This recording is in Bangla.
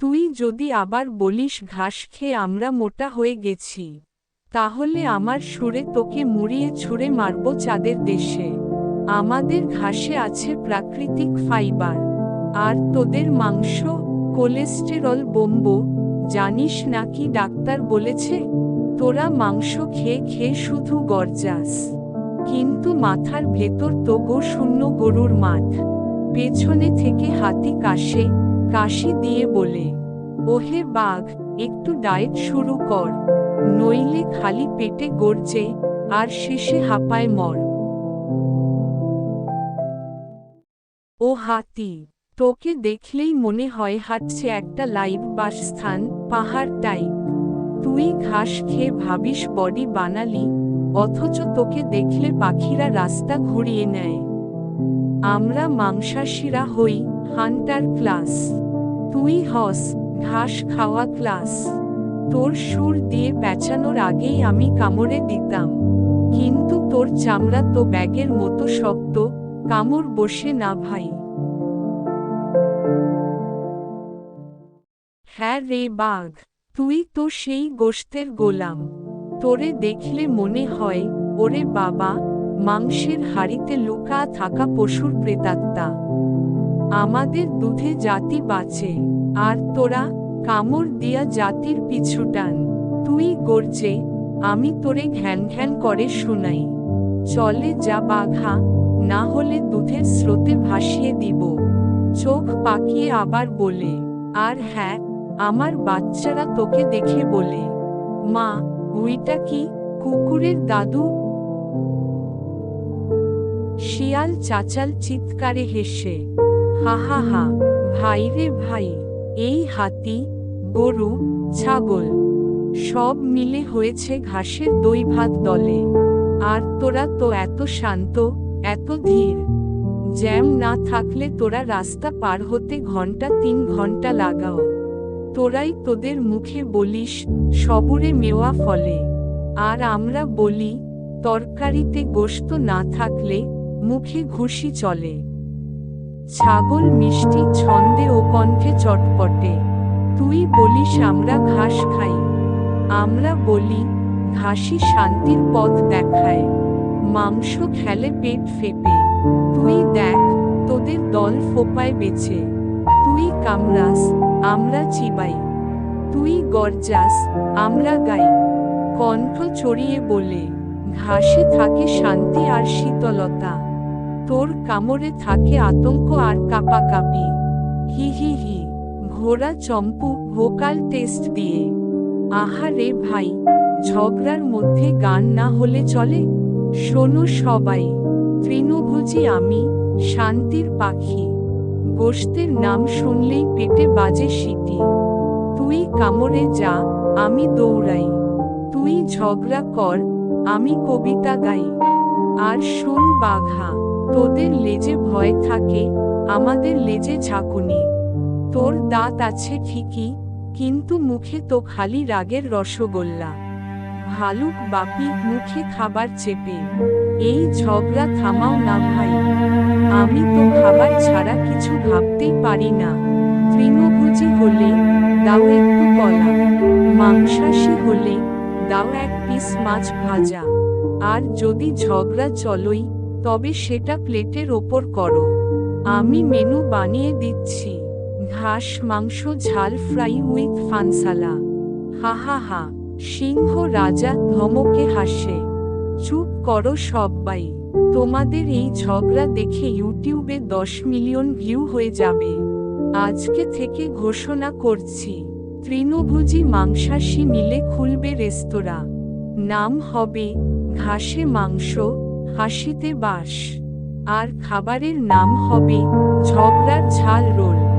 তুই যদি আবার বলিস ঘাস খেয়ে আমরা মোটা হয়ে গেছি, তাহলে আমার সুরে তোকে মুড়িয়ে ছুঁড়ে মারব চাঁদের দেশে। আমাদের ঘাসে আছে প্রাকৃতিক ফাইবার। আর তোদের মাংস, কোলেস্টেরল বোম্ব, জানিস নাকি ডাক্তার বলেছে? তোরা মাংস খেয়ে খেয়ে শুধু গরজাস। কিন্তু মাথার ভেতর তো গো শূন্য গরুর মাঠ। পেছনে থেকে হাতি কাশে কাশি দিয়ে বলে, ওহে বাঘ, একটু ডায়েট শুরু কর। নইলে খালি পেটে গর্জে আর শেষে হাঁপায় মর। ও হাতি, তোকে দেখলেই মনে হয় হাঁটছে একটা লাইভ বাসস্থান, পাহাড় টাইপ। তুই ঘাস খেয়ে ভাবিস বডি বানালি, অথচ তোকে দেখলে পাখিরা রাস্তা ঘুরিয়ে নেয়। আমরা মাংসাশীরা হই, হান্টার ক্লাস। তুই হস, ঘাস খাওয়া ক্লাস। তোর সুর দিয়ে পেঁচানোর আগেই আমি কামড়ে দিতাম। কিন্তু তোর চামড়া তো ব্যাগের মতো শক্ত, কামড় বসে না ভাই। হ্যাঁ রে বাঘ, তুই তো সেই গোষ্ঠের গোলাম। তোরে দেখলে মনে হয়, ওরে বাবা, মাংসের হাড়িতে লুকা থাকা পশুর প্রেতাত্মা। আমাদের দুধে জাতি বাঁচে, আর তোরা কামড় দিয়া জাতির পিছুটান তুই গর্জে, আমি তোরে ঘ্যান ঘ্যান করে শুনাই। চলে যা বাঘা, না হলে দুধের স্রোতে ভাসিয়ে দিব। চোখ পাকিয়ে আবার বলে, আর হ্যাঁ আমার বাচ্চারা তোকে দেখে বলে। মা উইটা কি কুকুরের দাদু? শিয়াল চাচাল চিৎকারে হেসে হা হা হা, ভাই রে ভাই, এই হাতি, গরু, ছাগল, সব মিলে হয়েছে ঘাসের দই ভাত দলে। আর তোরা তো এত শান্ত, এত ধীর। জ্যাম না থাকলে তোরা রাস্তা পার হতে ঘণ্টা তিন ঘণ্টা লাগাও। তোরাই তোদের মুখে বলিস, সবুরে মেওয়া ফলে। আর আমরা বলি, তরকারিতে গোস্ত না থাকলে মুখে ঘুষি চলে। ছাগল মিষ্টি ছন্দে ও কণ্ঠে চটপটে। তুই বলিস, আমরা ঘাস খাই। আমরা বলি ঘাসি শান্তির পথ দেখায়। মাংস খেলে পেট ফেপে। তুই দেখ, তোদের দল ফোপায় বেছে তুই কামরাস, আমরা চিবাই। তুই গরজাস, আমরা গাই। কণ্ঠ চড়িয়ে বলে, ঘাসে থাকে শান্তি আর শীতলতা। তোর কামড়ে থাকে আতঙ্ক আর কাপাকাপি। হি হি হি, ঘোড়া চম্পু ভোকাল টেস্ট দিয়ে। আহারে ভাই, ঝগড়ার মধ্যে গান না হলে চলে? শোনো সবাই, তৃণভোজী আমি, শান্তির পাখি। গোষ্ঠের নাম শুনলেই পেটে বাজে সিটি তুই কামড়ে যা, আমি দৌড়াই। তুই ঝগড়া কর, আমি কবিতা গাই। আর শোন বাঘা তোদের লেজে ভয় থাকে, আমাদের লেজে ঝাঁকুনি। তোর দাঁত আছে ঠিকই, কিন্তু মুখে তো খালি রাগের রসগোল্লা। ভালুক বাপি মুখে খাবার চেপে, এই ঝগড়া থামাও না ভাই। আমি তো খাবার ছাড়া কিছু ভাবতেই পারি না। তৃণভোজী হলে দাও একটু কলা, মাংসাশী হলে দাও এক পিস মাছ ভাজা। আর যদি ঝগড়া চলই তবে সেটা প্লেটের ওপর করো। আমি মেনু বানিয়ে দিচ্ছি। ঘাস, মাংস, ঝাল, ফ্রাই উইথ ফানসালা। হা হা হা। সিংহ, রাজা, ধমকে হাসে। চুপ করো সব্বাই তোমাদের এই ঝগড়া দেখে ইউটিউবে দশ মিলিয়ন ভিউ হয়ে যাবে। আজকে থেকে ঘোষণা করছি। তৃণভোজী মাংসাশী মিলে খুলবে রেস্তোরাঁ। নাম হবে ঘাসে মাংস হাসিতে বাস আর খাবারের নাম হবে ঝগড়ার ঝাল রোল।